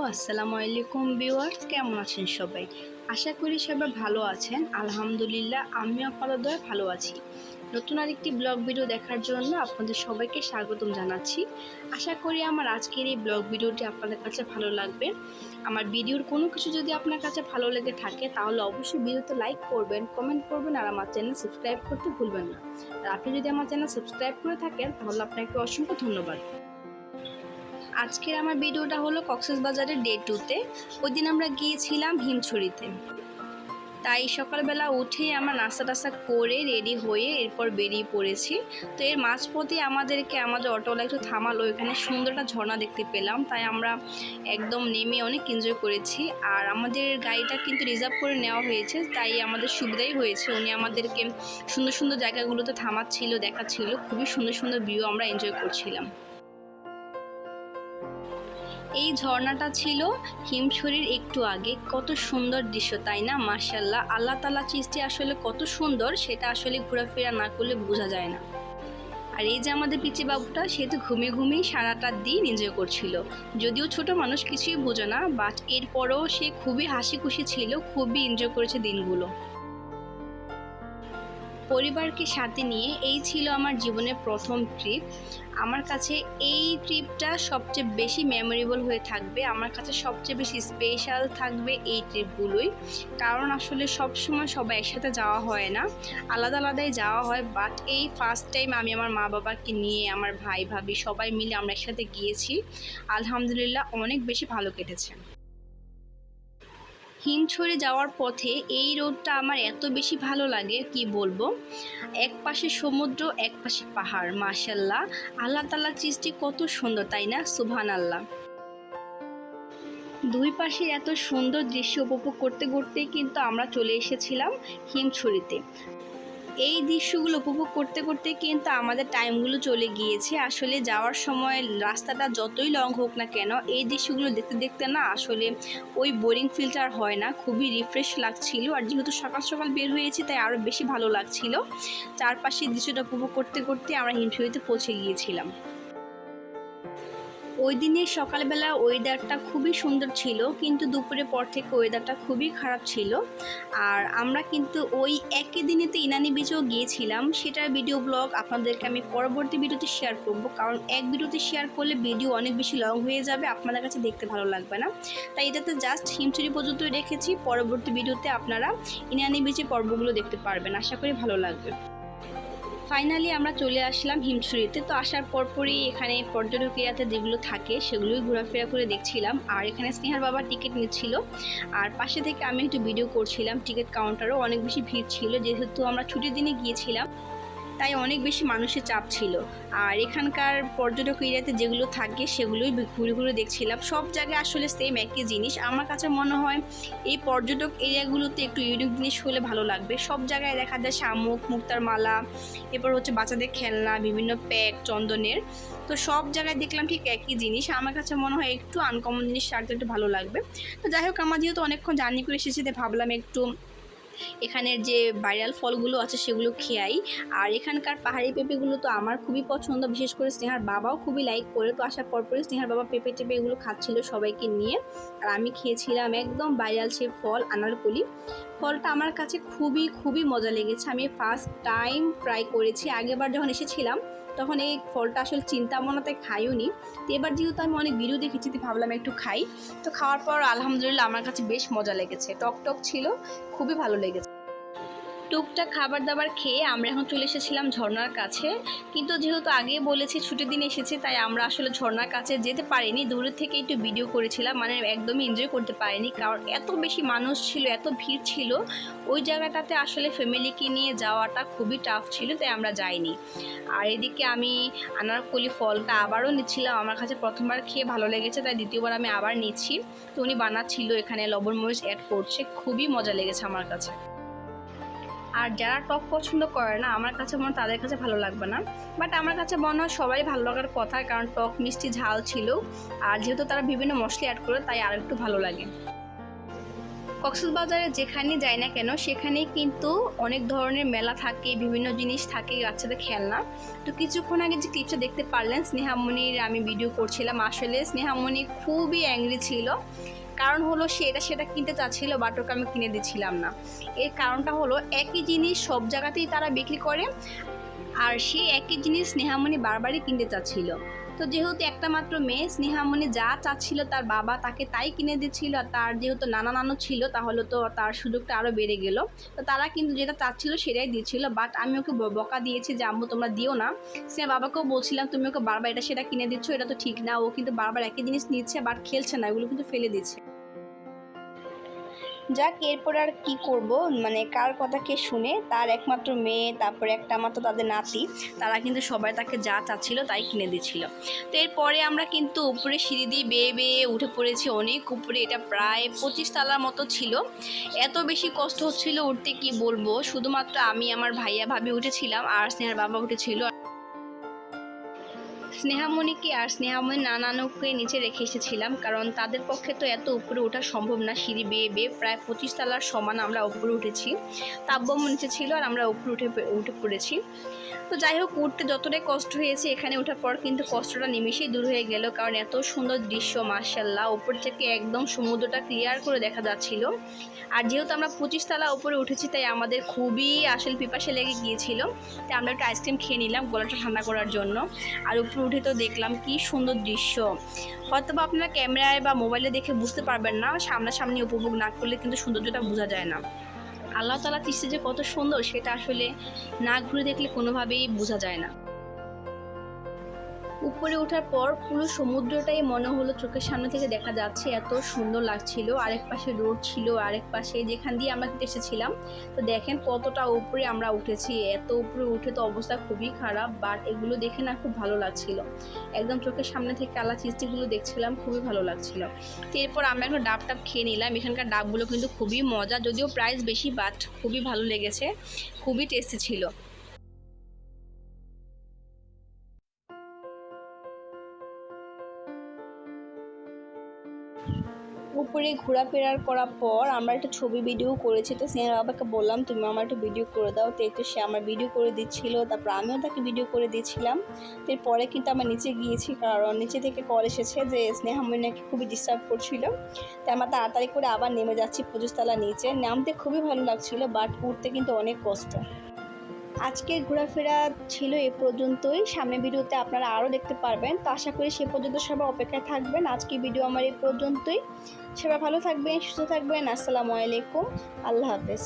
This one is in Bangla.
আলাইকুম ভিউয়ার্স, কেমন আছেন সবাই? আশা করি সবাই ভালো আছেন। আলহামদুলিল্লাহ, আমিও আপনাদের দয়া ভালো আছি। নতুন আরেকটি ব্লগ ভিডিও দেখার জন্য আপনাদের সবাইকে স্বাগতম জানাচ্ছি। আশা করি আমার আজকের এই ব্লগ ভিডিওটি আপনাদের কাছে ভালো লাগবে। আমার ভিডিওর কোনো কিছু যদি আপনার কাছে ভালো লেগে থাকে, তাহলে অবশ্যই ভিডিওতে লাইক করবেন, কমেন্ট করবেন, আর আমার চ্যানেল সাবস্ক্রাইব করতে ভুলবেন না। আর আপনি যদি আমার চ্যানেল সাবস্ক্রাইব করে থাকেন, তাহলে আপনাকে অসংখ্য ধন্যবাদ। আজকের আমার ভিডিওটা হলো কক্সবাজারের ডে টুতে। ওই দিন আমরা গিয়েছিলাম হিমছড়িতে। তাই সকালবেলা উঠে আমরা নাস্তা টাস্তা করে রেডি হয়ে এরপর বেরিয়ে পড়েছি। তো এর মাঝপথে আমাদেরকে আমাদের অটোওয়ালা একটু থামালো। এখানে সুন্দর একটা ঝর্ণা দেখতে পেলাম। তাই আমরা একদম নেমে অনেক এনজয় করেছি। আর আমাদের গাড়িটা কিন্তু রিজার্ভ করে নেওয়া হয়েছে। তাই আমাদের সুবিধাই হয়েছে। উনি আমাদেরকে সুন্দর সুন্দর জায়গাগুলোতে থামাচ্ছিল, দেখাচ্ছিল। খুবই সুন্দর সুন্দর ভিউ আমরা এনজয় করছিলাম। এই ঝর্ণাটা ছিল হিমছড়ির একটু আগে। কত সুন্দর দৃশ্য, তাই না? মার্শাল্লাহ আল্লাহ তালা চিজটি আসলে কত সুন্দর, সেটা আসলে ঘোরাফেরা না করলে বোঝা যায় না। আর এই যে আমাদের পিচি বাবুটা, সে তো ঘুমিয়ে ঘুমিয়ে সারাটা দিন এনজয় করছিল। যদিও ছোট মানুষ কিছুই বোঝে না বাট এরপরেও সে খুবই হাসি খুশি ছিল, খুবই এনজয় করেছে দিনগুলো। পরিবারকে সাথে নিয়ে এই ছিল আমার জীবনের প্রথম ট্রিপ আমার কাছে এই ট্রিপটা সবচেয়ে বেশি মেমোরেবল হয়ে থাকবে। আমার কাছে সবচেয়ে বেশি স্পেশাল থাকবে এই ট্রিপগুলোই কারণ আসলে সব সময় সবাই একসাথে যাওয়া হয় না। আলাদা আলাদাই যাওয়া হয় বাট এই ফার্স্ট টাইম আমি আমার মা বাবাকে নিয়ে, আমার ভাই, ভাবি সবাই মিলে আমরা একসাথে গিয়েছি। আলহামদুলিল্লাহ অনেক বেশি ভালো কেটেছে। হিমছড়ি যাওয়ার পথে এই রোডটা আমার এত বেশি ভালো লাগে, কি বলব? এক পাশে সমুদ্র, এক পাশে পাহাড়, মাশাল্লাহ। আল্লাহ তাল্লাহ চিজটি কত সুন্দর, তাই না? সুভান আল্লাহ দুই পাশে এত সুন্দর দৃশ্য উপভোগ করতে করতে কিন্তু আমরা চলে এসেছিলাম হিমছড়িতে। এই দৃশ্যগুলো উপভোগ করতে করতে কিন্তু আমাদের টাইমগুলো চলে গিয়েছে। আসলে যাওয়ার সময় রাস্তাটা যতই লং হোক না কেন, এই দৃশ্যগুলো দেখতে দেখতে না আসলে ওই বোরিং ফিল্টার হয় না। খুবই রিফ্রেশ লাগছিল আর যেহেতু সকাল সকাল বের হয়েছি, তাই আরও বেশি ভালো লাগছিল। চারপাশের দৃশ্যটা উপভোগ করতে করতে আমরা হিমশিমতে পৌঁছে গিয়েছিলাম। ওই দিনের সকালবেলা ওয়েদারটা খুবই সুন্দর ছিল, কিন্তু দুপুরের পর থেকে ওয়েদারটা খুবই খারাপ ছিল। আর আমরা কিন্তু ওই একই দিনেতে ইনানি বিচেও গিয়েছিলাম। সেটার ভিডিও ব্লগ আপনাদেরকে আমি পরবর্তী ভিডিওতে শেয়ার করব। কারণ এক ভিডিওতে শেয়ার করলে ভিডিও অনেক বেশি লং হয়ে যাবে, আপনাদের কাছে দেখতে ভালো লাগবে না। তাই এটাতে জাস্ট হিমচুরি পর্যন্ত রেখেছি। পরবর্তী ভিডিওতে আপনারা ইনানি বিচের পর্বগুলো দেখতে পারবেন। আশা করি ভালো লাগবে। ফাইনালি আমরা চলে আসলাম হিমছড়িতে। তো আসার পরপরই এখানে পর্যটক এরিয়াতে যেগুলো থাকে, সেগুলোই ঘোরাফেরা করে দেখছিলাম। আর এখানে স্নেহার বাবা টিকিট নিচ্ছিল। আর পাশে থেকে আমি একটু ভিডিও করছিলাম। টিকিট কাউন্টারও অনেক বেশি ভিড় ছিল। যেহেতু আমরা ছুটির দিনে গিয়েছিলাম। তাই অনেক বেশি মানুষের চাপ ছিল। আর এখানকার পর্যটক এরিয়াতে যেগুলো থাকে সেগুলোই ঘুরে ঘুরে দেখছিলাম। সব জায়গায় আসলে সেম একই জিনিস। আমার কাছে মনে হয় এই পর্যটক এরিয়াগুলোতে একটু ইউনিক জিনিস হলে ভালো লাগবে। সব জায়গায় দেখা যায় শামুক, মুক্তার মালা, এরপর হচ্ছে বাচ্চাদের খেলনা, বিভিন্ন প্যাক চন্দনের। তো সব জায়গায় দেখলাম ঠিক একই জিনিস। আমার কাছে মনে হয় একটু আনকমন জিনিস রাখতে একটু ভালো লাগবে। তো যাই হোক, আমার যেহেতু অনেকক্ষণ জার্নি করে এসেছি ভাবলাম একটু এখানের যে ভাইরাল ফলগুলো আছে সেগুলো খেয়াই। আর এখানকার পাহাড়ি পেঁপেগুলো তো আমার খুবই পছন্দ, বিশেষ করে স্নেহার বাবাও খুবই লাইক করে। তো আসার পরপরই স্নেহার বাবা পেঁপে টেপে এগুলো খাচ্ছিল সবাইকে নিয়ে। আর আমি খেয়েছিলাম একদম ভাইরাল সে ফল, আনারকলি। ফলটা আমার কাছে খুবই খুবই মজা লেগেছে। আমি ফার্স্ট টাইম ট্রাই করেছি আগেবার যখন এসেছিলাম তখন এই ফলটা আসলে চিন্তা মনাতে খাইও নি তো এবার যেহেতু আমি অনেক ভিডিও দেখেছি, তো ভাবলাম একটু খাই। তো খাওয়ার পর আলহামদুলিল্লাহ আমার কাছে বেশ মজা লেগেছে। টক টক ছিল, খুবই ভালো লেগেছে। টুকটাক খাবার দাবার খেয়ে আমরা এখন চলে এসেছিলাম ঝর্ণার কাছে। কিন্তু যেহেতু আগে বলেছি ছুটির দিন এসেছি, তাই আমরা আসলে ঝর্ণার কাছে যেতে পারিনি। দূরের থেকে একটু ভিডিও করেছিলাম মানে একদমই এনজয় করতে পারিনি। কারণ এত বেশি মানুষ ছিল, এত ভিড় ছিল, ওই জায়গাটাতে আসলে ফ্যামিলিকে নিয়ে যাওয়াটা খুবই টাফ ছিল, তাই আমরা যাইনি। আর এদিকে আমি আনারকলি ফলটা আবারও নিচ্ছিলাম। আমার কাছে প্রথমবার খেয়ে ভালো লেগেছে, তাই দ্বিতীয়বার আমি আবার নিচ্ছি। তো উনি বানাচ্ছিল, এখানে লবণ মরিচ অ্যাড করছে, খুবই মজা লেগেছে আমার কাছে। আর যারা টক পছন্দ করে না, আমার কাছে মনে তাদের কাছে ভালো লাগবে না। বাট আমার কাছে মনে হয় সবাই ভালো লাগার কথা, কারণ টক মিষ্টি ঝাল ছিল। আর যেহেতু তারা বিভিন্ন মশলা অ্যাড করে, তাই আর একটু ভালো লাগে। কক্সবাজারে যেখানেই যাই না কেন, সেখানেই কিন্তু অনেক ধরনের মেলা থাকে, বিভিন্ন জিনিস থাকে বাচ্চাদের খেলনা। তো কিছুক্ষণ আগে যে ক্লিপটা দেখতে পারলেন, স্নেহামণির আমি ভিডিও করছিলাম। আসলে স্নেহামণি খুবই অ্যাংরি ছিল। কারণ হলো সে এটা সেটা কিনতে চাচ্ছিল বাট ওকে আমি কিনে দিচ্ছিলাম না। এর কারণটা হলো একই জিনিস সব জায়গাতেই তারা বিক্রি করে, আর সে একই জিনিস স্নেহামণি বারবারই কিনতে চাচ্ছিল। তো যেহেতু একটা মাত্র মেয়ে, স্নেহামণি যা চাচ্ছিল তার বাবা তাকে তাই কিনে দিচ্ছিল, আর তার যেহেতু নানা নানু ছিল, তাহলে তো তার সুযোগটা আরও বেড়ে গেল। তো তারা কিন্তু যেটা চাচ্ছিল সেটাই দিচ্ছিল বাট আমি ওকে বকা দিয়েছি যে, আম্মু, তোমরা দিও না। স্নেহা বাবাকেও বলছিলাম, তুমি ওকে বারবার এটা সেটা কিনে দিচ্ছ, এটা তো ঠিক না। ও কিন্তু বারবার একই জিনিস নিচ্ছে বাট খেলছে না, এগুলো কিন্তু ফেলে দিচ্ছে। যাক, এরপর আর কি করব? মানে কার কথা কে শুনে? তার একমাত্র মেয়ে, তারপরে একটা মাত্র তাদের নাতি, তারা কিন্তু সবাই তাকে যা চাচ্ছিল তাই কিনে দিচ্ছিল। তো এরপরে আমরা কিন্তু উপরে সিঁড়ি দিয়ে বেয়ে বেয়ে উঠে পড়েছি অনেক উপরে। এটা প্রায় পঁচিশ তালার মতো ছিল। এত বেশি কষ্ট হচ্ছিল উঠতে কি বলব? শুধুমাত্র আমি, আমার ভাইয়া, ভাবি উঠেছিলাম আর স্নেহার বাবা উঠেছিল। স্নেহামণিকে আর স্নেহামণি নানানুকে নিচে রেখে এসেছিলাম? কারণ তাদের পক্ষে তো এত উপরে ওঠা সম্ভব না। সিঁড়ি বেয়ে বেয়ে প্রায় পঁচিশ তলার সমান আমরা উপরে উঠেছি। তাব্যম নিচে ছিল আর আমরা উপরে উঠে উঠে পড়েছি। তো যাই হোক, উঠতে যতটাই কষ্ট হয়েছে এখানে ওঠার পর কিন্তু কষ্টটা নিমিশেই দূর হয়ে গেল। কারণ এত সুন্দর দৃশ্য মার্শাল্লাহ উপর থেকে একদম সমুদ্রটা ক্লিয়ার করে দেখা যাচ্ছিল। আর যেহেতু আমরা পঁচিশ তলা উপরে উঠেছি, তাই আমাদের খুবই আসল পিপাসে লেগে গিয়েছিল। তাই আমরা একটু আইসক্রিম খেয়ে নিলাম, গলাটা ঠান্ডা করার জন্য। আর উপরে উঠে তো দেখলাম কি সুন্দর দৃশ্য। হয়তো বা আপনারা ক্যামেরায় বা মোবাইলে দেখে বুঝতে পারবেন না, সামনাসামনি উপভোগ না করলে কিন্তু সৌন্দর্যটা বোঝা যায় না। আল্লাহ তালা তৃষ্টি যে কত সুন্দর, সেটা আসলে না ঘুরে দেখলে কোনোভাবেই বোঝা যায় না। উপরে ওঠার পর পুরো সমুদ্রটাই মনে হলো চোখের সামনে থেকে দেখা যাচ্ছে, এত সুন্দর লাগছিল। আরেক পাশে রোড ছিল, আরেক পাশে যেখান দিয়ে আমরা এসেছিলাম। তো দেখেন কতটা উপরে আমরা উঠেছি। এত উপরে উঠে তো অবস্থা খুবই খারাপ বাট এগুলো দেখে না খুব ভালো লাগছিল। একদম চোখের সামনে থেকে আলা চিস্তিগুলো দেখছিলাম, খুবই ভালো লাগছিল। তো এরপর আমরা একটা ডাব টাব খেয়ে নিলাম। এখানকার ডাবগুলো কিন্তু খুবই মজা, যদিও প্রাইস বেশি বাট খুবই ভালো লেগেছে। খুবই টেস্টি ছিল। উপরে ঘোরাফেরার করার পর আমরা একটা ছবি ভিডিও করেছি। তো স্নেহার বাবাকে বললাম, তুমি আমার একটা ভিডিও করে দাও। তো একটু সে আমার ভিডিও করে দিচ্ছিল, তারপর আমিও তাকে ভিডিও করে দিচ্ছিলাম। এরপরে কিন্তু আমার নিচে গিয়েছি, কারণ নিচে থেকে কল এসেছে যে স্নেহামণি নাকি খুবই ডিস্টার্ব করছিল। তো আমরা তাড়াতাড়ি করে আবার নেমে যাচ্ছি পঁচিশতলা নিচে। নামতে খুবই ভালো লাগছিল বাট উঠতে কিন্তু অনেক কষ্ট। আজকের ঘোরাফেরা ছিল এ পর্যন্তই। সামনে ভিডিওতে আপনারা আরও দেখতে পারবেন। তো আশা করি সে পর্যন্ত সবাই অপেক্ষায় থাকবেন। আজকে ভিডিও আমার এ পর্যন্তই। সবাই ভালো থাকবেন, সুস্থ থাকবেন। আসসালামু আলাইকুম। আল্লাহ হাফেজ।